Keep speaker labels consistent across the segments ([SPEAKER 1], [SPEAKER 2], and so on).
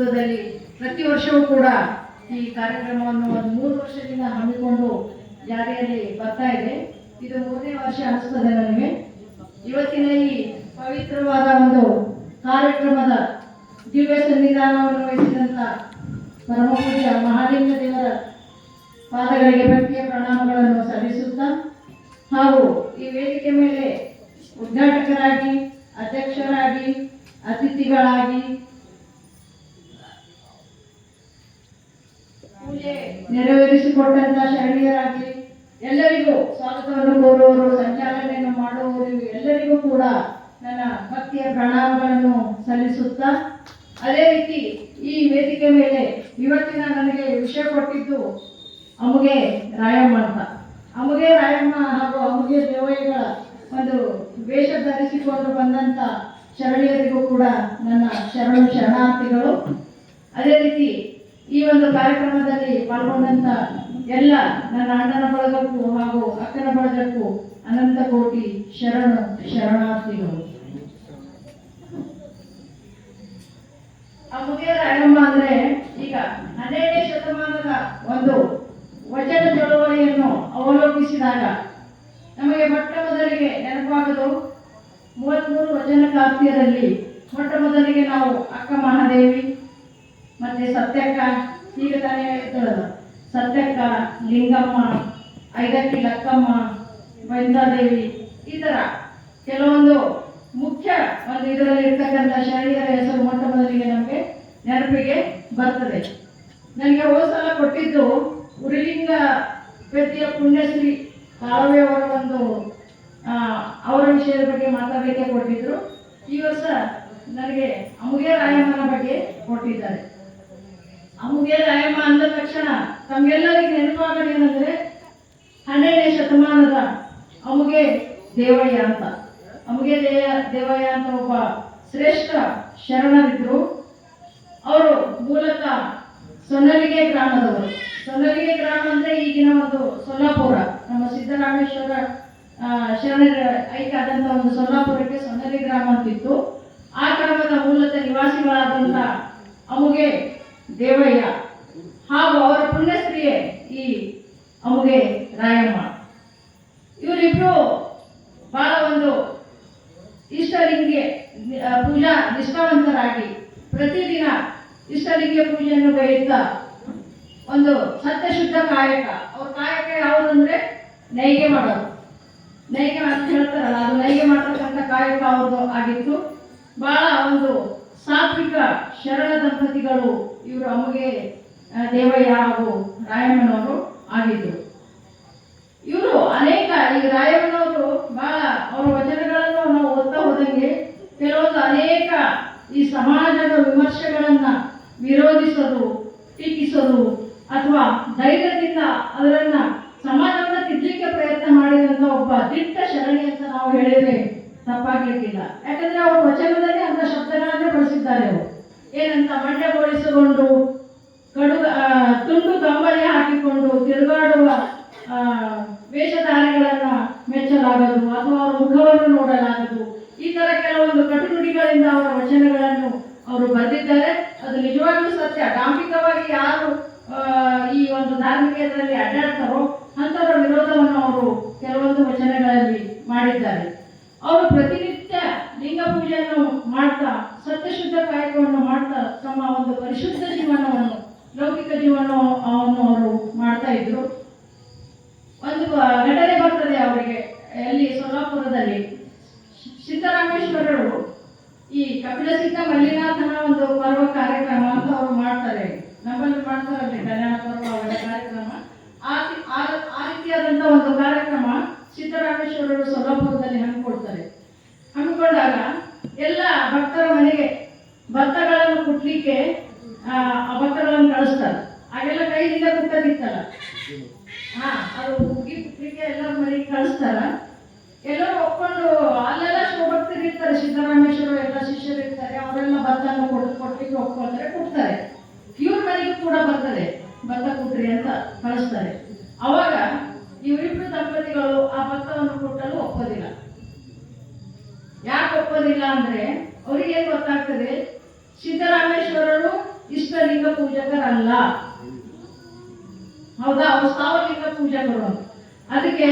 [SPEAKER 1] ನೇತೃತ್ವದಲ್ಲಿ ಪ್ರತಿ ವರ್ಷವೂ ಕೂಡ ಈ ಕಾರ್ಯಕ್ರಮವನ್ನು ಒಂದು ಮೂರು ವರ್ಷದಿಂದ ಹಮ್ಮಿಕೊಂಡು ಜಾರಿಯಲ್ಲಿ ಬರ್ತಾ ಇದೆ. ಇದು ಮೂರನೇ ವರ್ಷ ಅನಿಸ್ತದೆ ನನಗೆ. ಇವತ್ತಿನ ಈ ಪವಿತ್ರವಾದ ಒಂದು ಕಾರ್ಯಕ್ರಮದ ದಿವ್ಯ ಸನ್ನಿಧಾನವನ್ನು ವಹಿಸಿದಂಥ ಪರಮಪೂಜ್ಯ ಮಹಾಲಿಂಗ ದೇವರ ಪಾದಗಳಿಗೆ ಭಕ್ತಿಯ ಪ್ರಣಾಮಗಳನ್ನು ಸಲ್ಲಿಸುತ್ತಾ ಹಾಗೂ ಈ ವೇದಿಕೆ ಮೇಲೆ ಉದ್ಘಾಟಕರಾಗಿ, ಅಧ್ಯಕ್ಷರಾಗಿ, ಅತಿಥಿಗಳಾಗಿ ನೆರವೇರಿಸಿಕೊಟ್ಟಂತ ಶರಣೀಯರಾಗಿ ಎಲ್ಲರಿಗೂ ಸ್ವಾಗತವನ್ನು ಕೋರುವವರು, ಸಂಚಾಲನೆಯನ್ನು ಮಾಡುವವರು ಎಲ್ಲರಿಗೂ ಕೂಡ ನನ್ನ ಭಕ್ತಿಯ ಪ್ರಣಾಮಗಳನ್ನು ಸಲ್ಲಿಸುತ್ತಾ, ಅದೇ ರೀತಿ ಈ ವೇದಿಕೆ ಮೇಲೆ ಇವತ್ತಿನ ನನಗೆ ವಿಷಯ ಕೊಟ್ಟಿದ್ದು ಅಮುಗೆ ರಾಯಮ್ಮ ಅಂತ. ಅಮುಗೆ ರಾಯಮ್ಮ ಹಾಗೂ ಅಮುಗೆ ದೇವಯ್ಯಗಳ ಒಂದು ವೇಷ ಧರಿಸಿಕೊಂಡು ಬಂದಂತ ಶರಣೀಯರಿಗೂ ಕೂಡ ನನ್ನ ಶರಣು ಶರಣಾರ್ಥಿಗಳು ಅದೇ ರೀತಿ ಈ ಒಂದು ಕಾರ್ಯಕ್ರಮದಲ್ಲಿ ಪಾಲ್ಗೊಂಡಂತ ಎಲ್ಲ ನನ್ನ ಅಣ್ಣನ ಬಳಗಕ್ಕೂ ಹಾಗೂ ಅಕ್ಕನ ಬಳಗಕ್ಕೂ ಅನಂತ ಕೋಟಿ ಶರಣ ಶರಣಾರ್ಥಿಗಳು. ಆ ಮುಗಿಯ ಆರಂಭ ಅಂದ್ರೆ ಈಗ ಹನ್ನೆರಡನೇ ಶತಮಾನದ ಒಂದು ವಚನ ಚಳವಳಿಯನ್ನು ಅವಲೋಕಿಸಿದಾಗ ನಮಗೆ ಮೊಟ್ಟ ಮೊದಲಿಗೆ ನೆನಪಾಗದು, ಮೂವತ್ಮೂರು ವಚನಕಾರ್ತಿಯರಲ್ಲಿ ಮೊಟ್ಟ ಮೊದಲಿಗೆ ನಾವು ಅಕ್ಕ ಮಹಾದೇವಿ, ಮತ್ತೆ ಸತ್ಯಕ್ಕ ಈಗ ತಾನೇ ಸತ್ಯಕ್ಕ, ಲಿಂಗಮ್ಮ, ಐದಕ್ಕಿ ಲಕ್ಕಮ್ಮ ವೈಂದಾದೇವಿ ಈ ಥರ ಕೆಲವೊಂದು ಮುಖ್ಯ ಒಂದು ಇದರಲ್ಲಿ ಇರ್ತಕ್ಕಂಥ ಶರಣೀಯರ ಹೆಸರು ಮೊಟ್ಟ ಮೊದಲಿಗೆ ನಮಗೆ ನೆನಪಿಗೆ ಬರ್ತದೆ. ನನಗೆ ಹೋದ್ಸಲ ಕೊಟ್ಟಿದ್ದು ಉರಿಲಿಂಗ ವ್ಯಕ್ತಿಯ ಪುಣ್ಯಶ್ರೀ ಕಾಲವೇ ಅವರ ಒಂದು ಅವರ ವಿಷಯದ ಬಗ್ಗೆ ಮಾತಾಡಲಿಕ್ಕೆ ಕೊಟ್ಟಿದ್ರು. ಈ ವರ್ಷ ನನಗೆ ಅಮುಗೆ ರಾಯಮ್ಮನ ಬಗ್ಗೆ ಕೊಟ್ಟಿದ್ದಾರೆ. ಅಮುಗೆ ರಾಯಮ್ಮ ಅಂದ ತಕ್ಷಣ ತಮಗೆಲ್ಲರಿಗೆ ನೆನಪಾಗೋದೇನೆಂದ್ರೆ ಹನ್ನೆರಡನೇ ಶತಮಾನದ ಅಮುಗೆ ದೇವಯ್ಯ ಅಂತ. ಅಮುಗೆ ದೇಯ ದೇವಯ್ಯ ಅಂತ ಒಬ್ಬ ಶ್ರೇಷ್ಠ ಶರಣರಿದ್ರು. ಅವರು ಮೂಲತಃ ಸೊನ್ನಲಿಗೆ ಗ್ರಾಮದವರು. ಸೊನ್ನಲಿಗೆ ಗ್ರಾಮ ಅಂದ್ರೆ ಈಗಿನ ಒಂದು ಸೊಲ್ಲಾಪುರ. ನಮ್ಮ ಸಿದ್ದರಾಮೇಶ್ವರ ಶರಣರ ಐಕ್ಯ ಆದಂತ ಒಂದು ಸೊಲ್ಲಾಪುರಕ್ಕೆ ಸೊನ್ನಲಿ ಗ್ರಾಮ ಅಂತಿತ್ತು. ಆ ಗ್ರಾಮದ ಮೂಲತಃ ನಿವಾಸಿಗಳಾದಂಥ ಅಮುಗೆ ದೇವಯ್ಯ. ಹಾಗೂ ಅವರ ಪುಣ್ಯಶ್ರೀಯೇ ಈ ಅಮುಗೆ ರಾಯಮ್ಮ ಇವರಿಬ್ರು ಬಹಳ ಒಂದು ಇಷ್ಟಲಿಂಗೆ ಆ, ಪೂಜಾ ನಿಷ್ಠಾವಂತರಾಗಿ ಪ್ರತಿದಿನ ಇಷ್ಟಲಿಂಗ ಪೂಜೆಯನ್ನು ಗೈಯುತ್ತಾ ಒಂದು ಸತ್ಯಶುದ್ಧ ಕಾಯಕ ಅವ್ರ ಕಾಯಕ ಯಾವುದಂದ್ರೆ ನೈಗೆ ಮಾಡೋದು ನೈಗೆ ಅಂತ ಹೇಳ್ತಾರಲ್ಲ ಅದು ನೈಗೆ ಮಾಡ್ತಕ್ಕಂಥ ಕಾಯಕ ಅವ್ರದ್ದು ಆಗಿತ್ತು ಬಹಳ ಒಂದು ಸಾತ್ವಿಕ ಶರಣ ದಂಪತಿಗಳು ಇವರು ಅಮ್ಮಗೆ ದೇವಯ್ಯ ಹಾಗೂ ರಾಯಮ್ಮನವರು ಆಗಿದ್ರು. ಇವರು ಅನೇಕ ಈ ರಾಯಮ್ಮನವರು ಬಹಳ ಅವರ ವಚನಗಳನ್ನು ನಾವು ಓದ್ತಾ ಹೋದಂಗೆ ಕೆಲವೊಂದು ಅನೇಕ ಈ ಸಮಾಜದ ವಿಮರ್ಶೆಗಳನ್ನ ವಿರೋಧಿಸೋದು ಟೀಕಿಸೋದು ಅಥವಾ ಧೈರ್ಯದಿಂದ ಅದರನ್ನ ಸಮಾಜವನ್ನ ತಿದ್ದಲಿಕ್ಕೆ ಪ್ರಯತ್ನ ಮಾಡಿದಂತ ಒಬ್ಬ ದಿಟ್ಟ ಶರಣಿ ಅಂತ ನಾವು ಹೇಳಿದ್ರೆ ತಪ್ಪಾಗ್ಲಿಕ್ಕಿಲ್ಲ. ಯಾಕಂದ್ರೆ ಅವರ ವಚನದಲ್ಲಿ ಅಂತ ಶಬ್ದಗಳನ್ನೇ ಬಳಸಿದ್ದಾರೆ ಅವರು. ಏನಂತ ಮಂಡ್ಯಗೊಳಿಸಿಕೊಂಡು ಕಡು ಆ, ತುಂಡು ಕಂಬಳಿ ಹಾಕಿಕೊಂಡು ತಿರುಗಾಡುವ ಆ, ವೇಷಧಾರಿಗಳನ್ನ ಮೆಚ್ಚಲಾಗದು ಅಥವಾ ಅವರ ಮುಖವನ್ನು ನೋಡಲಾಗದು ಈ ತರ ಕೆಲವೊಂದು ಕಟುನುಡಿಗಳಿಂದ ಅವರ ವಚನಗಳನ್ನು ಅವರು ಬರೆದಿದ್ದಾರೆ ಅದು ನಿಜವಾಗ್ಲೂ ಸತ್ಯ ಡಾಂಬಿಕವಾಗಿ ಯಾರು ಆ, ಈ ಒಂದು ಧಾರ್ಮಿಕದಲ್ಲಿ ಅಡ್ಡಾಡ್ತಾರೋ ಅಂಥವರ ವಿರೋಧವನ್ನು ಅವರು ಕೆಲವೊಂದು ವಚನಗಳಲ್ಲಿ ಮಾಡಿದ್ದಾರೆ ಅವರು ಪ್ರತಿನಿತ್ಯ ಲಿಂಗ ಪೂಜೆಯನ್ನು ಮಾಡ್ತಾ ಸತ್ಯಶುದ್ಧ ಕಾಯಕವನ್ನು ಮಾಡ್ತಾ ತಮ್ಮ ಒಂದು ಪರಿಶುದ್ಧ ಜೀವನವನ್ನು ಲೌಕಿಕ ಅವನು ಅವರು ಮಾಡ್ತಾ ಇದ್ರು ಒಂದು ಆ, ಘಟನೆ ಬರ್ತದೆ ಅವರಿಗೆ ಎಲ್ಲಿ ಸೊಲ್ಲಾಪುರದಲ್ಲಿ ಸಿದ್ದರಾಮೇಶ್ವರರು ಈ ಕಪಿಲಸಿದ್ಧ ಮಲ್ಲಿನಾಥನ ಒಂದು ಪರ್ವ ಕಾರ್ಯಕ್ರಮ ಅಂತ ಅವರು ಮಾಡ್ತಾರೆ ನಮ್ಮಲ್ಲಿ ಮಾಡ್ತಾರಲ್ರಿ ಕಲ್ಯಾಣ ಪರ್ವ ಅವರ ಕಾರ್ಯಕ್ರಮ ಆ ತಿ- ಆ- ಆ ರೀತಿಯಾದಂಥ ಒಂದು ಕಾರ್ಯಕ್ರಮ ಸಿದ್ದರಾಮೇಶ್ವರರು ಸೊಲ್ಲಾಪುರದಲ್ಲಿ ಹಮ್ಮಿಕೊಳ್ತಾರೆ ಹಮ್ಮಿಕೊಂಡಾಗ ಎಲ್ಲ ಭಕ್ತರ ಮನೆಗೆ ಭತ್ತಗಳನ್ನು ಕುಟ್ಲಿಕ್ಕೆ ಆ ಆ ಭತ್ತಗಳನ್ನು ಕಳಿಸ್ತಾರೆ ಆಗೆಲ್ಲ ಕೈಯಿಂದ ಕುಟ್ಟದಿತ್ತಲ್ಲ ಹಾ ಅದು ಹುಗ್ಗಿ ಕುಟ್ಲಿಕ್ಕೆ ಎಲ್ಲರ ಮನೆಗೆ ಕಳಿಸ್ತಾರ ಎಲ್ಲರೂ ಒಪ್ಕೊಂಡು ಅಲ್ಲೆಲ್ಲ ಶಿವಭಕ್ತರು ಇರ್ತಾರೆ ಸಿದ್ದರಾಮೇಶ್ವರ ಎಲ್ಲ ಶಿಷ್ಯರು ಇರ್ತಾರೆ ಅವರೆಲ್ಲ ಭತ್ತನ ಕೊಟ್ಟು ಕೊಟ್ಟಿಗೆ ಒಪ್ಕೊಳ್ತಾರೆ ಕೊಡ್ತಾರೆ ಇವ್ರ ಮನೆಗೂ ಕೂಡ ಬರ್ತದೆ ಭತ್ತ ಕೊಟ್ರಿ ಅಂತ ಕಳಿಸ್ತಾರೆ ಅವಾಗ ಇವರಿಬ್ರು ದಂಪತಿಗಳು ಆ ಭತ್ತವನ್ನು ಕೊಟ್ಟಲು ಒಪ್ಪೋದಿಲ್ಲ ಯಾಕೆ ಒಪ್ಪೋದಿಲ್ಲ ಅಂದ್ರೆ ಅವ್ರಿಗೆ ಏನ್ ಗೊತ್ತಾಗ್ತದೆ ಸಿದ್ದರಾಮೇಶ್ವರರು ಪೂಜಕರಲ್ಲ ಹೌದಾ? ಅವ್ರು ಪೂಜಕರು ಅಂತ. ಅದಕ್ಕೆ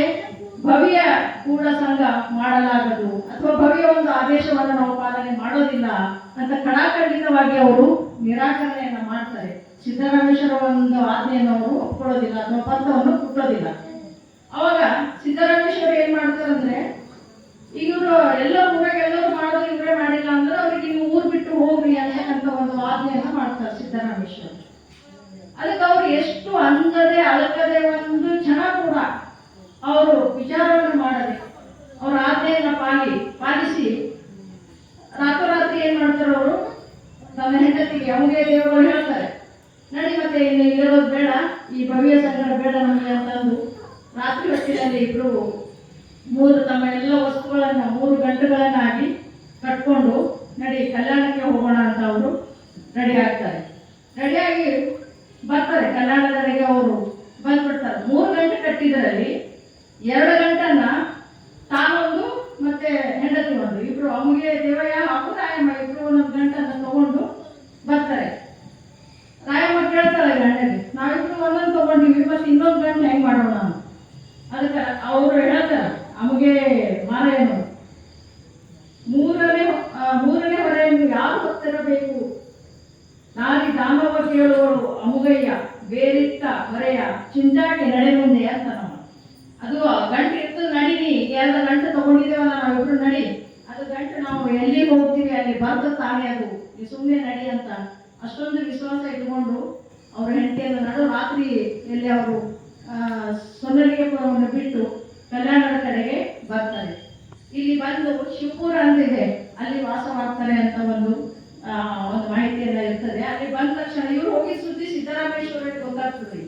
[SPEAKER 1] ಭವ್ಯ ಕೂಡ ಸಂಘ ಮಾಡಲಾಗದು. ಅಥವಾ ಭವ್ಯ ಒಂದು ಆದೇಶವನ್ನು ನಾವು ಪಾಲನೆ ಮಾಡೋದಿಲ್ಲ ಅಂತ ಕಡಾಖಂಡಿತವಾಗಿ ಅವರು ನಿರಾಕರಣೆಯನ್ನ ಮಾಡ್ತಾರೆ. ಸಿದ್ದರಾಮೇಶ್ವರ ಒಂದು ಆಜ್ಞೆಯನ್ನು ಅವರು ಒಪ್ಕೊಳ್ಳೋದಿಲ್ಲ ಅಥವಾ ಪತ್ರವನ್ನು ಕುಟ್ಟೋದಿಲ್ಲ ಅವಾಗ ಸಿದ್ದರಾಮೇಶ್ವರ ಏನ್ ಮಾಡ್ತಾರೆ ಅಂದ್ರೆ ಇವರು ಎಲ್ಲರೂ ಮಾಡೋದು ಇವರೇ ಮಾಡಿಲ್ಲ ಅಂದ್ರೆ ಅವ್ರಿಗೆ ನೀವು ಊರ್ ಬಿಟ್ಟು ಹೋಗ್ರಿ ಅಂತ ಒಂದು ಆಜ್ಞೆಯನ್ನ ಮಾಡ್ತಾರೆ ಸಿದ್ದರಾಮೇಶ್ವರ. ಎಷ್ಟು ಅಂದದೆ ಅಳಕದೆ ಒಂದು ಕ್ಷಣ ಕೂಡ ಅವರು ವಿಚಾರವನ್ನು ಮಾಡದೆ ಅವರ ಆಜ್ಞೆಯನ್ನು ಪಾಲಿ, ಪಾಲಿಸಿ. ರಾತ್ರಿ ಏನು ಮಾಡ್ತಾರೆ ಅವರು? ತಮ್ಮ ಹೆಂಡತಿಗೆ ಅವಂಗೆ ದೇವರು ಹೇಳ್ತಾರೆ. ನಡಿ ಮತ್ತೆ ಇಲ್ಲಿ ಇರೋದು ಬೇಡ, ಈ ಭವ್ಯ ಸಂಗಡ ಬೇಡ ನಮಗೆ ಅಂತಂದು ರಾತ್ರಿ ಹೊತ್ತಿನಲ್ಲಿ ಇಬ್ಬರು ಮೂರು ತಮ್ಮ ಎಲ್ಲ ವಸ್ತುಗಳನ್ನು, ಮೂರು ಗಂಟುಗಳನ್ನಾಗಿ ಕಟ್ಕೊಂಡು ನಡಿ ಕಲ್ಯಾಣಕ್ಕೆ ಹೋಗೋಣ ಅಂತ ಅವರು ರೆಡಿ ಆಗ್ತಾರೆ. ರೆಡಿಯಾಗಿ ಕಟ್ಟಿದ್ರಲ್ಲಿ ಅಮುಗಯ್ಯ ಬೇರಿತ್ತ ಹೊರೆಯ ಚಿಂತಾಟಿ ನಡೆ ಮುಂದೆ ಅಂತ ನಮ್ಮ ಅದು ಗಂಟು ಇತ್ತು ನಡೀನಿ ಎಲ್ಲ ಗಂಟೆ ತಗೊಂಡಿದ್ದೇವಲ್ಲ ನಾವಿಬ್ರು ನಡಿ. ಅದು ಗಂಟು ನಾವು ಎಲ್ಲಿ ಹೋಗ್ತೀವಿ, ಅಲ್ಲಿ ಬರ್ತ ತಾನೇ ಅದು. ನೀವು ಸುಮ್ಮನೆ ನಡಿ ಅಂತ ಅಷ್ಟೊಂದು ವಿಶ್ವಾಸ ಇಟ್ಕೊಂಡು ಅವ್ರ ಹೆಂಡತಿಯನ್ನು ನಡು ರಾತ್ರಿ ಎಲ್ಲಿ ಅವರು ಸೊನ್ನಲಿಗೆಪುರವನ್ನು ಬಿಟ್ಟು ಕಲ್ಯಾಣದ ಕಡೆಗೆ ಬರ್ತಾರೆ ಇಲ್ಲಿ ಬಂದು ಶಿವಪುರ ಅಂತಿದೆ ಅಲ್ಲಿ ವಾಸವಾಗ್ತಾರೆ ಅಂತ ಒಂದು ಒಂದು ಮಾಹಿತಿಯೆಲ್ಲ ಇರ್ತದೆ. ಅಲ್ಲಿ ಬಂದ ತಕ್ಷಣ ಇವರು ಹೋಗಿ ಸಿದ್ದರಾಮೇಶ್ವರರಿಗೆ ಗೊತ್ತಾಗ್ತದೆ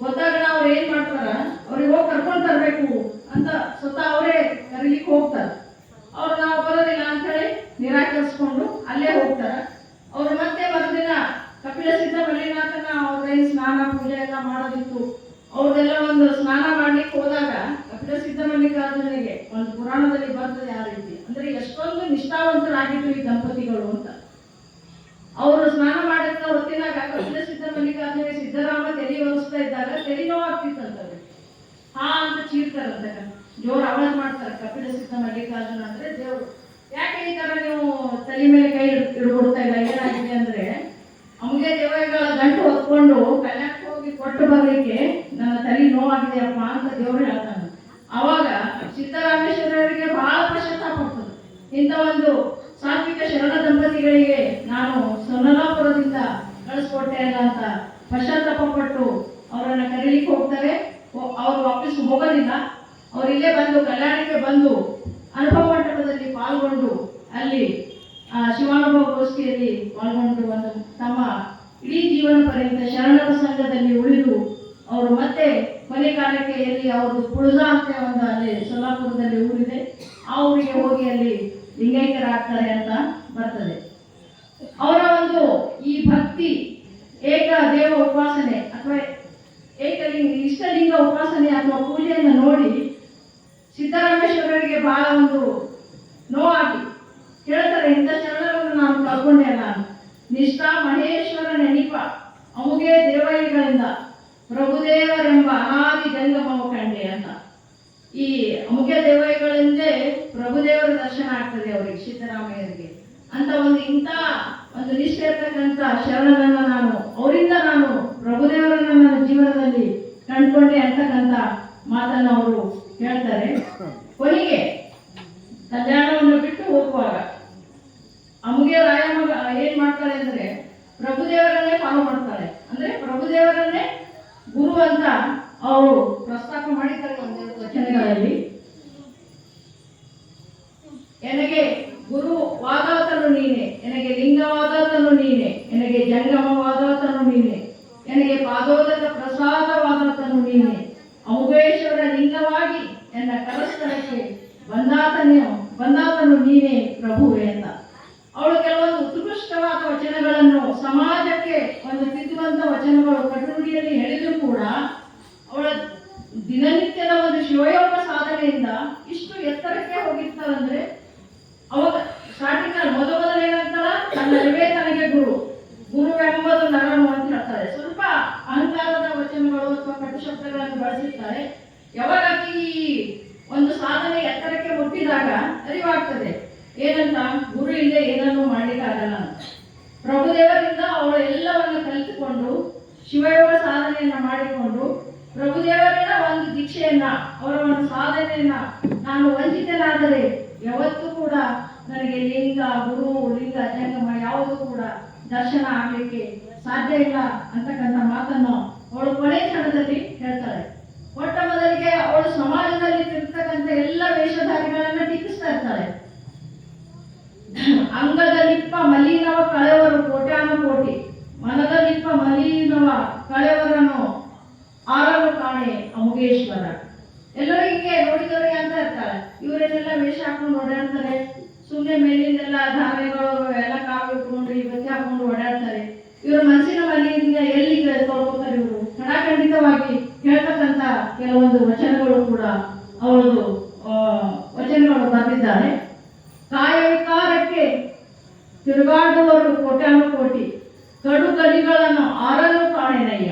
[SPEAKER 1] ಗೊತ್ತಾಗ ಅವ್ರು ಏನ್ ಮಾಡ್ತಾರ ಅವ್ರಿಗೆ ಹೋಗಿ ಕರ್ಕೊಂಡ್ ತರ್ಬೇಕು ಅಂತ ಸ್ವತಃ ಅವರೇ ಕರೀಲಿಕ್ಕೆ ಹೋಗ್ತಾರ ಅವ್ರು ನಾವು ಬರೋದಿಲ್ಲ ಅಂತ ಹೇಳಿ ನಿರಾಕರಿಸ್ಕೊಂಡು ಅಲ್ಲೇ ಹೋಗ್ತಾರ ಅವ್ರು ಮತ್ತೆ ಮರುದಿನ ಕಪಿಲ ಸಿದ್ಧ ಮಲ್ಲಿನಾಥನ ಅವ್ರೇನ್ ಸ್ನಾನ ಪೂಜೆ ಎಲ್ಲ ಮಾಡೋದಿತ್ತು ಅವ್ರದೆಲ್ಲ ಒಂದು ಸ್ನಾನ ಮಾಡ್ಲಿಕ್ಕೆ ಹೋದಾಗ ಕಪಿಲ ಸಿದ್ಧ ಮಲ್ಲಿಕಾರ್ಜುನಿಗೆ ಒಂದು ಪುರಾಣದಲ್ಲಿ ಬರ್ತದೆ ಆ ರೀತಿ ಅಂದ್ರೆ ಎಷ್ಟೊಂದು ನಿಷ್ಠಾವಂತರಾಗಿದ್ರು ಈ ದಂಪತಿಗಳು ಅಂತ ಅವರು ಸ್ನಾನ ಮಾಡಿದ ಹೊತ್ತಿನಾಗ ಕಪಿಲ ಸಿದ್ಧ ಮಲ್ಲಿಕಾರ್ಜುನ ತೆಲಿ ಒರೆಸ್ತಾ ಇದ್ದಾಗ ತೆಲಿ ನೋವಾಗ್ತಿತ್ತಂತವ್ರಿಗೆ ಹಾ ಅಂತ ಚೀರ್ತಾರಂತೆ ಜೋರ್ ಅವಾಜ್ ಮಾಡ್ತಾರೆ, ಕಪಿಲ ಸಿದ್ಧ ಮಲ್ಲಿಕಾರ್ಜುನ ಅಂದ್ರೆ ದೇವ್ರು. ಯಾಕೆ ಈ ತರ ನೀವು ತಲೆ ಮೇಲೆ ಕೈ ಇಡ್- ಇಡ್ಬಿಡ್ತಾ ಇಲ್ಲ, ಏನಾಗಿದೆ ಅಂದ್ರೆ ಅಮ್ಗೆ ದೇವಗಳ ಗಂಟು ಹೊತ್ಕೊಂಡು ಕಲ್ಯಾಣಕ್ಕೆ ಹೋಗಿ ಕೊಟ್ಟು ಬರ್ಲಿಕ್ಕೆ ನನ್ನ ತಲೆ ನೋವಾಗಿದೆಯಪ್ಪ ಅಂತ ದೇವ್ರು ಹೇಳ್ತಾನೆ. ಅವಾಗ ಸಿದ್ದರಾಮೇಶ್ವರರಿಗೆ ಬಹಳ ಪ್ರಶಸ್ತ ಆಗ್ತದೆ ಇಂಥ ಒಂದು ಸಾತ್ವಿಕ ಶರಣ ದಂಪತಿಗಳಿಗೆ ನಾನು ಸೊನ್ನಲಾಪುರದಿಂದ ಕಳಿಸ್ಕೊಟ್ಟೆ ಅಲ್ಲ ಅಂತ ಪಶ್ಚಾತ್ತಾಪ ಇಲ್ಲೇ ಬಂದು, ಕಲ್ಯಾಣಕ್ಕೆ ಬಂದು ಅನುಭವ ಮಂಟಪದಲ್ಲಿ ಪಾಲ್ಗೊಂಡು, ಅಲ್ಲಿ ಶಿವಾನುಭವ ಗೋಷ್ಠಿಯಲ್ಲಿ ಪಾಲ್ಗೊಂಡು ಒಂದು ತಮ್ಮ ಇಡೀ ಜೀವನ ಪರ್ಯಂತ ಶರಣರ ಸಂಘದಲ್ಲಿ ಉಳಿದು, ಅವರು ಮತ್ತೆ ಕೊನೆ ಕಾಲಕ್ಕೆ ಎಲ್ಲಿ ಅವರು ಪುಳುಜ ಅಂತ ಒಂದು ಅಲ್ಲಿ ಸೊಲ್ಲಾಪುರದಲ್ಲಿ ಊರಿದೆ. ಆ ಊರಿಗೆ ಹೋಗಿ ಅಲ್ಲಿ ಲಿಂಗೈಕ್ಯರಾಗ್ತಾರೆ ಅಂತ ಬರ್ತದೆ. ಅವರ ಒಂದು ಈ ಭಕ್ತಿ, ಏಕ ದೇವ ಉಪಾಸನೆ, ಅಥವಾ ಏಕಲಿಂಗ, ಇಷ್ಟಲಿಂಗ ಉಪಾಸನೆ ಅಥವಾ ಪೂಜೆಯನ್ನು ನೋಡಿ ಬಹಳ ಒಂದು ನೋವಾಗಿ ಕೇಳ್ತಾರೆ, ಇಂಥ ಜನರನ್ನು ನಾನು ಕಳ್ಕೊಂಡೆ ನಾನು. ನಿಷ್ಠಾ ಮಹೇಶ್ವರ ನೆನಪ ಅವುಗೆ ದೇವೈಗಳಿಂದ ಪ್ರಭುದೇವರೆಂಬ ಅನಾದಿ ಜಂಗಮವ ಕಂಡೆ ಅಂತ. ಈ ಅಮುಖ್ಯ ದೇವೈಗಳಿಂದೇ ಪ್ರಭುದೇವರ ದರ್ಶನ ಆಗ್ತದೆ ಅವರಿಗೆ, ಸಿದ್ದರಾಮಯ್ಯರಿಗೆ. ಅಂತ ಒಂದು ಇಂಥ ಒಂದು ನಿಷ್ಠೆ ಇರ್ತಕ್ಕಂಥ ಶರಣರನ್ನ ನಾನು, ಅವರಿಂದ ನಾನು ಪ್ರಭುದೇವರನ್ನು ನನ್ನ ಜೀವನದಲ್ಲಿ ಕಂಡ್ಕೊಂಡೆ ಅಂತಕ್ಕಂಥ ಮಾತನ್ನು ಅವರು ಹೇಳ್ತಾರೆ. ಕೊನೆಗೆ ಕಲ್ಯಾಣವನ್ನು ಬಿಟ್ಟು ಹೋಗುವಾಗ ಅಮ್ಗೆ ರಾಯಮ್ಮ ಏನ್ ಮಾಡ್ತಾರೆ ಅಂದ್ರೆ ಪ್ರಭುದೇವರನ್ನೇ ಫಾಲೋ ಮಾಡ್ತಾರೆ. ಅಂದ್ರೆ ಪ್ರಭುದೇವರನ್ನೇ ಗುರು ಅಂತ ಅವರು ಪ್ರಸ್ತಾಪ ಮಾಡಿದ್ದಾರೆ ಒಂದೆರಡು ವಚನಗಳಲ್ಲಿ. ನನಗೆ ಗುರು ವಾದಾತನು ನೀನೆ ನನಗೆ ಲಿಂಗವಾದಾತನು ನೀನೆ ನನಗೆ ಜಂಗಮವಾದಾತನು ನೀನೆ ನನಗೆ ಪಾದೋದಕ ಪ್ರಸಾದವಾದಾತನು ನೀನೆ. ಅಮುಗೇಶ್ವರ ಲಿಂಗವಾಗಿ ಎನ್ನ ಕರಸ್ಥಳಕ್ಕೆ ಬಂದಾತನು ನೀನೇ ಪ್ರಭುವೆ ಅಂತ. ಅವಳು ಕೆಲವೊಂದು ಉತ್ಕೃಷ್ಟವಾದ ವಚನಗಳನ್ನು ಸಮಾಜಕ್ಕೆ ಒಂದು ತಿದ್ದುವಂತ ವಚನಗಳು ಕಟುಡಿಯಲ್ಲಿ ಹೇಳಿದ್ರು ಕೂಡ ಅವಳ ದಿನನಿತ್ಯದ ಒಂದು ಶಿವಯೋಗ ಸಾಧನೆಯಿಂದ ಇಷ್ಟು ಎತ್ತರಕ್ಕೆ ಹೋಗಿರ್ತಾಳಂದ್ರೆ ಅವಾಗ ಸ್ಟಾರ್ಟಿಂಗ್ ಅಲ್ಲಿ ಮೊದ ಮೊದಲು ತನ್ನ ತನ್ನರಿವೇ ತನಗೆ ಗುರು. ಗುರು ಎಂಬುದು ನರನು ಅಂತ ಹೇಳ್ತಾರೆ. ಸ್ವಲ್ಪ ಅಹಂಕಾರದ ವಚನಗಳು ಅಥವಾ ಕಟು ಶಬ್ದಗಳನ್ನು ಬಳಸಿರ್ತಾರೆ. ಯಾವಾಗ ಈ ಒಂದು ಸಾಧನೆ ಎತ್ತರಕ್ಕೆ ಮುಟ್ಟಿದಾಗ ಅರಿವಾಗ್ತದೆ. ಏನಂತ? ಗುರು ಇಲ್ಲದೆ ಏನನ್ನೂ ಮಾಡಲಿಕ್ಕಾಗಲ್ಲ ಪ್ರಭುದೇವರಿಂದ ಅವಳು ಎಲ್ಲವನ್ನು ಕಲಿತುಕೊಂಡು, ಶಿವಯೋಗ ಸಾಧನೆಯನ್ನ ಮಾಡಿಕೊಂಡು ಪ್ರಭುದೇವರಿನ ಒಂದು ದೀಕ್ಷೆಯನ್ನ, ಅವರ ಒಂದು ಸಾಧನೆಯನ್ನ ನಾನು ವಂಚಿತನಾದರೆ ಯಾವತ್ತೂ ಕೂಡ ನನಗೆ ಲಿಂಗ, ಗುರು, ಲಿಂಗ, ಜಂಗಮ ಯಾವುದು ಕೂಡ ದರ್ಶನ ಆಗಲಿಕ್ಕೆ ಸಾಧ್ಯ ಇಲ್ಲ ಅಂತಕ್ಕಂಥ ಮಾತನ್ನು ಅವಳು ಕೊನೆ ಕ್ಷಣದಲ್ಲಿ ಹೇಳ್ತಾಳೆ ಮೊಟ್ಟ ಮೊದಲಿಗೆ ಅವಳು ಸಮಾಜದಲ್ಲಿ ಇರ್ತಕ್ಕಂಥ ಎಲ್ಲ ವೇಷಧಾರಿಗಳನ್ನ ಟೀಕಿಸ್ತಾ ಇರ್ತಾಳೆ ಅಂಗದಲ್ಲಿಪ್ಪ ಮಲಿನವ ಕಳೆವರು ಕೋಟ್ಯಾನು ಕೋಟಿ ಮನದಲ್ಲಿಪ್ಪ ಮಲಿನವ ಕಳೆವರನು ಆರಲು ಕಾಣೆ ಅಮುಗೇಶ್ವರ ಎಲ್ಲರೂ ಹಿಂಗೆ ನೋಡಿದವರಿಗೆ ಅಂತ ಇರ್ತಾರೆ ಇವರೇನೆಲ್ಲ ವೇಷ ಹಾಕೊಂಡು ಓಡಾಡ್ತಾರೆ ಸುಮ್ಮನೆ ಮೇಲಿಂದೆಲ್ಲ ಧಾರೆಗಳು ಎಲ್ಲ ಕಾವು ಇಟ್ಕೊಂಡು ಇವತ್ತೆ ಹಾಕೊಂಡು ಓಡಾಡ್ತಾರೆ ಇವ್ರ ಮನಸ್ಸಿನ ಮಲಿಯಿಂದ ಎಲ್ಲಿ ತೊಳ್ಕೊತಾರೆ ಇವರು ಖಡಾಖಂಡಿತವಾಗಿ ಕೇಳ್ತಕ್ಕಂಥ ಕೆಲವೊಂದು ವಚನಗಳು ಕೂಡ ಅವಳದು ಆ, ವಚನಗಳು ಬರೆದಿದ್ದಾರೆ ಕಾಯವಿಕಾರಕ್ಕೆ ತಿರುಗಾಡುವರು ಕೋಟ್ಯಾನು ಕೋಟಿ. ಕಡು ಕಲಿಗಳನ್ನು ಆರಲು ಕಾಣೆನಯ್ಯ.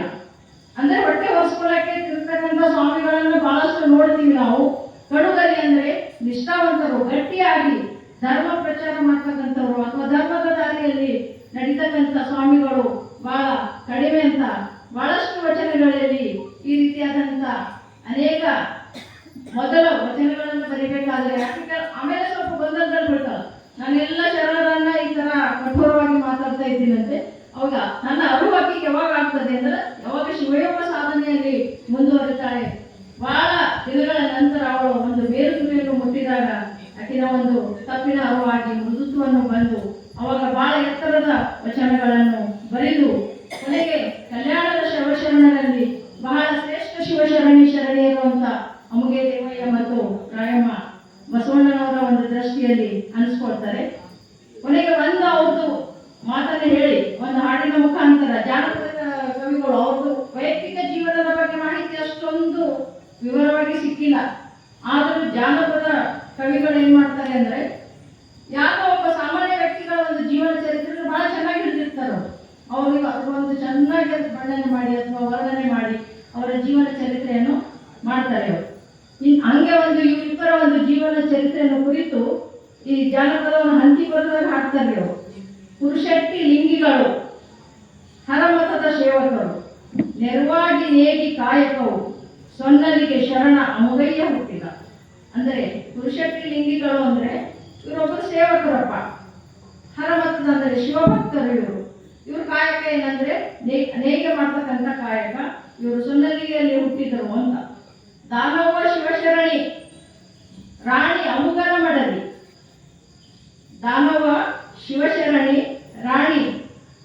[SPEAKER 1] ಅಂದ್ರೆ ಹೊಟ್ಟೆ ಹೊಸ್ಕೊಳಕ್ಕೆ ತಿರ್ತಕ್ಕಂಥ ಸ್ವಾಮಿಗಳನ್ನು ಬಹಳಷ್ಟು ನೋಡ್ತೀವಿ ನಾವು. ಕಡುಗಲಿ ಅಂದ್ರೆ ನಿಷ್ಠಾವಂತರು ಗಟ್ಟಿಯಾಗಿ ಧರ್ಮ ಪ್ರಚಾರ ಮಾಡ್ತಕ್ಕಂಥವ್ರು ಅಥವಾ ಧರ್ಮದ ದಾರಿಯಲ್ಲಿ ನಡೀತಕ್ಕಂಥ ಸ್ವಾಮಿಗಳು ಬಹಳ ಕಡಿಮೆ ಅಂತ ಬಹಳಷ್ಟು ವಚನಗಳಲ್ಲಿ ಈ ರೀತಿಯಾದಂಥ ಅನೇಕ ಮೊದಲ ವಚನಗಳನ್ನು ಬರೀಬೇಕಾದ್ರೆ ಆಮೇಲೆ ಸ್ವಲ್ಪ ಗೊಂದಲದಲ್ಲಿ ಬಿಡ್ತಾರೆ ನಾನೆಲ್ಲ ಶರಣರನ್ನ ಈ ತರ ಕಠೋರವಾಗಿ ಮಾತಾಡ್ತಾ ಇದ್ದೀನಂತೆ. ಅವಾಗ ನನ್ನ ಅರುವಾಗಿ ಯಾವಾಗ ಆಗ್ತದೆ ಅಂದ್ರೆ ಯಾವಾಗ ಶಿವಯೋಗ ಸಾಧನೆಯಲ್ಲಿ ಮುಂದುವರಿತಾಳೆ? ಬಹಳ ದಿನಗಳ ನಂತರ ಅವಳು ಒಂದು ಬೇರು ತುದಿಯನ್ನು ಮುಟ್ಟಿದಾಗ ಆಕಿನ ಒಂದು ತಪ್ಪಿನ ಅರುವಾಗಿ ಮೃದುತ್ವವನ್ನು ಬಂದು ಅವಾಗ ಬಹಳ ಎತ್ತರದ ವಚನಗಳನ್ನು ಬರೆದು ಕೊನೆಗೆ ಕಲ್ಯಾಣದ ಶಿವಶರಣರಲ್ಲಿ ಬಹಳ ಶ್ರೇಷ್ಠ ಶಿವಶರಣಿ ಶರಣಿಯರು ಅಂತ ಅಮುಗೆ ದೇವಯ್ಯ ಮತ್ತು ರಾಯಮ್ಮ ಬಸವಣ್ಣನವರ ಒಂದು ದೃಷ್ಟಿಯಲ್ಲಿ ಅನಿಸ್ಕೊಳ್ತಾರೆ ಕೊನೆಗೆ ಒಂದು ಅವ್ರದ್ದು ಮಾತನ್ನ ಹೇಳಿ ಒಂದು ಹಾಡಿನ ಮುಖಾಂತರ ಜಾನಪದ ಕವಿಗಳು ಅವ್ರದ್ದು ವೈಯಕ್ತಿಕ ಜೀವನದ ಬಗ್ಗೆ ಮಾಹಿತಿ ಅಷ್ಟೊಂದು ವಿವರವಾಗಿ ಸಿಕ್ಕಿಲ್ಲ ಆದರೂ ಜಾನಪದ ಕವಿಗಳು ಏನ್ ಮಾಡ್ತಾರೆ ಅಂದ್ರೆ ಯಾಕೋ ಒಬ್ಬ ಸಾಮಾನ್ಯ ವ್ಯಕ್ತಿಗಳ ಒಂದು ಜೀವನ ಚರಿತ್ರೆ ಬಹಳ ಚೆನ್ನಾಗಿ ಹಿಡಿದಿರ್ತಾರೆ ಅವರು ಅವ್ರಿಗೆ ಅದ್ರ ಒಂದು ಚೆನ್ನಾಗಿ ಅದು ಬಣ್ಣನೆ ಮಾಡಿ ಅಥವಾ ವರ್ಣನೆ ಮಾಡಿ ಅವರ ಜೀವನ ಚರಿತ್ರೆಯನ್ನು ಮಾಡ್ತಾರೆ ಅವರು. ಇನ್ ಹಂಗೆ ಒಂದು ಇವರಿಬ್ಬರ ಒಂದು ಜೀವನ ಚರಿತ್ರೆಯನ್ನು ಕುರಿತು ಈ ಜಾನಪದವನ್ನು ಹಂತಿ ಬರೆದಾಗ ಹಾಡ್ತಾರೆ ಅವರು. ಪುರುಷಟ್ಟಿ ಲಿಂಗಿಗಳು, ಹರಮತದ ಸೇವಕರು ನೆರವಾಗಿ ನೇಗಿ ಕಾಯಕವು ಸೊನ್ನಲಿಗೆ ಶರಣ ಅಮುಗಯ್ಯ ಹುಟ್ಟಿದ. ಅಂದರೆ ಪುರುಷಟ್ಟಿ ಲಿಂಗಿಗಳು ಅಂದ್ರೆ ಇವರೊಬ್ಬರು ಸೇವಕರಪ್ಪ. ಹರಮತದ ಅಂದರೆ ಶಿವಭಕ್ತರು ಇವರು. ಇವ್ರ ಕಾಯಕ ಏನಂದ್ರೆ ಅನೇಕ ಮಾಡ್ತಕ್ಕಂಥ ಕಾಯಕ ಇವರು ಸುನ್ನಲಿಯಲ್ಲಿ ಹುಟ್ಟಿದರು ಅಂತ. ದಾನವ ಶಿವಶರಣಿ, ರಾಣಿ ಅಮುಗನ ಮಡದಿ. ದಾನವ ಶಿವಶರಣಿ, ರಾಣಿ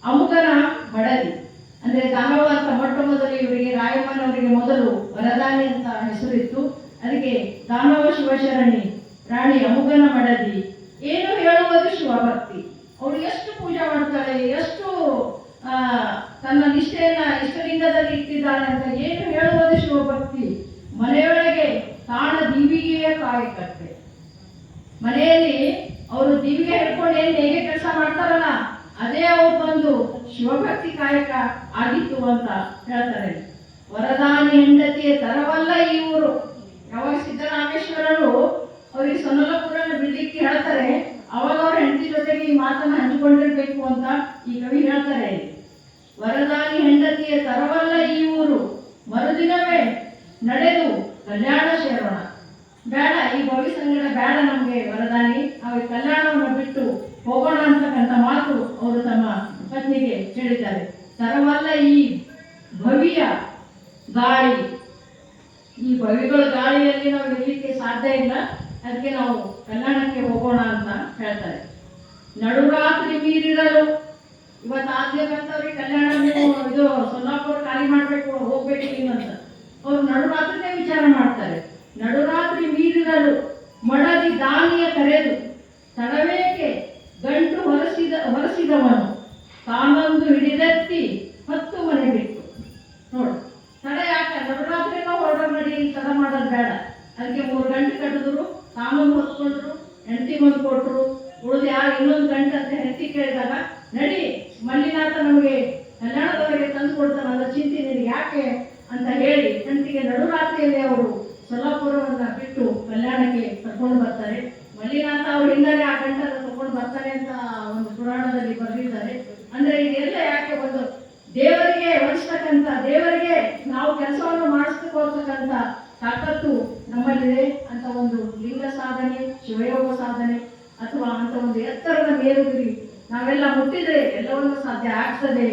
[SPEAKER 1] ಅಮುಗನ ಮಡದಿ. ಅಂದ್ರೆ ದಾನವ ಅಂತ ಮೊಟ್ಟ ಮೊದಲು ಇವರಿಗೆ ರಾಯಮ್ಮನವರಿಗೆ ಮೊದಲು ವರದಾನಿ ಅಂತ ಹೆಸರಿತ್ತು. ಅದಕ್ಕೆ ದಾನವ ಶಿವಶರಣಿ ರಾಣಿ ಅಮುಗನ ಮಡದಿ ಏನು ಹೇಳುವುದು ಶಿವಭಕ್ತಿ ಅವಳು ಎಷ್ಟು ಪೂಜೆ ಮಾಡ್ತಾಳೆ ಎಷ್ಟು ಆ, ತನ್ನ ನಿಷ್ಠೆಯನ್ನ ಇಷ್ಟಲಿಂಗದಲ್ಲಿ ಇಟ್ಟಿದ್ದಾಳೆ ಅಂತ ಏನು ಹೇಳುವುದು ಶಿವಭಕ್ತಿ ಮನೆಯೊಳಗೆ ತಾಣ ದೀವಿಗೆಯ ಕಾಯಕತ್ತೆ ಮನೆಯಲ್ಲಿ ಅವರು ಹೇಳ್ಕೊಂಡು ಏನು ಹೇಗೆ ಕೆಲಸ ಮಾಡ್ತಾರಲ್ಲ, ಅದೇ ಅವ್ರು ಬಂದು ಶಿವಭಕ್ತಿ ಕಾಯಕ ಆಗಿತ್ತು ಅಂತ ಹೇಳ್ತಾರೆ. ವರದಾನಿ ಹೆಂಡತಿಯ ತರವಲ್ಲ ಈ ಊರು. ಯಾವಾಗ ಸಿದ್ದರಾಮೇಶ್ವರರು ಅವರಿಗೆ ಸೊನ್ನಲಪುರನ ಬಿಡ್ಲಿಕ್ಕೆ ಹೇಳ್ತಾರೆ, ಅವಾಗ ಅವ್ರ ಹೆಂಡತಿ ಜೊತೆಗೆ ಈ ಮಾತನ್ನ ಹಂಚಿಕೊಂಡಿರ್ಬೇಕು ಅಂತ ಈ ಕವಿ ಹೇಳ್ತಾರೆ. ವರದಾನಿ ಹೆಂಡತಿಯ ತರವಲ್ಲ ಈ ಊರು. ಮರುದಿನವೇ ನಡೆದು ಕಲ್ಯಾಣ ಸೇರೋಣ ಬೇಡ, ಈ ಭವಿ ಸಂಗಡ ಬೇಡ ನಮಗೆ ವರದಾನಿ. ನಾವು ಕಲ್ಯಾಣವನ್ನು ಬಿಟ್ಟು ಹೋಗೋಣ ಅಂತಕ್ಕಂಥ ಮಾತು ಅವರು ತಮ್ಮ ಪತ್ನಿಗೆ ಹೇಳಿದ್ದಾರೆ. ತರವಲ್ಲ ಈ ಭವಿಯ ಗಾಳಿ ಈ ಭವಿಗಳ ಗಾಳಿಯಲ್ಲಿ ನಾವು ಇರಲಿಕ್ಕೆ ಸಾಧ್ಯ ಇಲ್ಲ. ಅದಕ್ಕೆ ನಾವು ಕಲ್ಯಾಣಕ್ಕೆ ಹೋಗೋಣ ಅಂತ ಹೇಳ್ತಾರೆ. ನಡುರಾತ್ರಿ ಮೀರಿಡಲು ಇವತ್ತು ಆಗ್ಬೇಕಂತವ್ರಿಗೆ ಕಲ್ಯಾಣ ಇದು ಸೊಲ್ಲಾಪುರ ಖಾಲಿ ಮಾಡಬೇಕು, ಹೋಗ್ಬೇಕು ಅಂತ. ಅವ್ರು ನಡುರಾತ್ರಿನೇ ವಿಚಾರ ಮಾಡ್ತಾರೆ ನಡುರಾತ್ರಿ ಮೀರಿರಲು ಮಡದಿ ದಾನಿಯ ಕರೆದು ತಡವೇಕೆ ಗಂಟು ಹೊರಸಿದ ಹೊರಸಿದವನು ತಾನೊಂದು ಹಿಡಿದೆತ್ತಿ ಹತ್ತು ಮನೆ ಬಿಟ್ಟು ನೋಡು ತಡ ಯಾಕೆ ನಡುರಾತ್ರಿ ನಾವು ಹೊರಡ ಮಾಡಿ ತಡ ಮಾಡೋದು ಬೇಡ ಅದಕ್ಕೆ ಮೂರು ಗಂಟೆ ಕಟ್ಟಿದ್ರು ತಾಮೊಂದು ಹೊತ್ಕೊಂಡ್ರು ಹೆಂಡತಿ ಒಂದು ಕೊಟ್ರು ಉಳಿದು ಯಾರು ಇನ್ನೊಂದು ಗಂಟೆ ಅಂತ ಹೆಂಡತಿ ಕೇಳಿದಾಗ ನಡಿ ಮಲ್ಲಿನಾಥ ನಮಗೆ ಕಲ್ಯಾಣದವರೆಗೆ ತಂದು ಕೊಡ್ತಾರೆ ಯಾಕೆ ಅಂತ ಹೇಳಿ ಕಂತಿಗೆ ನಡುರಾತ್ರಿಯಲ್ಲಿ ಅವರು ಸೊಲ್ಲಾಪುರವನ್ನ ಬಿಟ್ಟು ಕಲ್ಯಾಣಕ್ಕೆ ಕರ್ಕೊಂಡು ಬರ್ತಾರೆ. ಮಲ್ಲಿನಾಥ ಅವರು ಇಲ್ಲದೆ ಆ ಗಂಟನ್ನು ತಗೊಂಡು ಬರ್ತಾರೆ ಅಂತ ಒಂದು ಪುರಾಣದಲ್ಲಿ ಬರೆದಿದ್ದಾರೆ. ಅಂದ್ರೆ ಇದೆಲ್ಲ ಯಾಕೆ ಒಂದು ದೇವರಿಗೆ ಹೊರಿಸ್ತಕ್ಕಂಥ ದೇವರಿಗೆ ನಾವು ಕೆಲಸವನ್ನು ಮಾಡಿಸ್ಕೋತಕ್ಕಂಥ ತಾಕತ್ತು ನಮ್ಮಲ್ಲಿದೆ ಅಂತ ಒಂದು ಲಿಂಗ ಸಾಧನೆ, ಶಿವಯೋಗ ಸಾಧನೆ ಅಥವಾ ಅಂತ ಒಂದು ಎತ್ತರದ ಮೇಲುಗುರಿ ನಾವೆಲ್ಲ ಮುಟ್ಟಿದ್ರೆ ಎಲ್ಲವನ್ನೂ ಸಾಧ್ಯ ಆಗ್ತದೆ.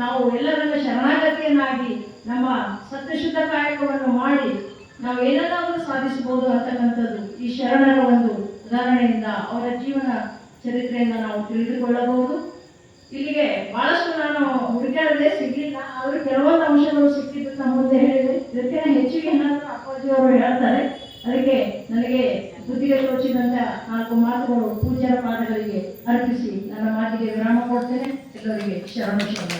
[SPEAKER 1] ನಾವು ಎಲ್ಲರನ್ನ ಶರಣಾಗತಿಯನ್ನಾಗಿ ನಮ್ಮ ಸತ್ಯಶುದ್ಧ ಕಾರ್ಯವನ್ನು ಮಾಡಿ ನಾವು ಏನನ್ನಾದರೂ ಸಾಧಿಸಬಹುದು ಅಂತಕ್ಕಂಥದ್ದು ಈ ಶರಣರ ಒಂದು ಉದಾಹರಣೆಯಿಂದ ಅವರ ಜೀವನ ಚರಿತ್ರೆಯಿಂದ ನಾವು ತಿಳಿದುಕೊಳ್ಳಬಹುದು. ಇಲ್ಲಿಗೆ ಬಹಳಷ್ಟು ನಾನು ಹುಡುಕಾಡದೆ ಸಿಗಲಿಲ್ಲ, ಆದರೂ ಕೆಲವೊಂದು ಅಂಶಗಳು ಸಿಕ್ಕಿದ್ದು ನಮ್ಮ ಮುಂದೆ ಹೇಳಿದೆ. ಇದಕ್ಕೆ ಹೆಚ್ಚಿಗೆ ಏನಾದರೂ ಅಪ್ಪಾಜಿ ಅವರು ಹೇಳ್ತಾರೆ. ಅದಕ್ಕೆ ನನಗೆ ಬುದ್ಧಿಗೆ ತೋಚಿದಂತ ನಾಲ್ಕು ಮಾತುಗಳು ಪೂಜ್ಯರ ಪಾದಗಳಿಗೆ ಅರ್ಪಿಸಿ ನನ್ನ ಮಾತಿಗೆ ವಿರಾಮ ಕೊಡ್ತೇನೆ. ಎಲ್ಲರಿಗೆ ಶರಣ ಶರಣ.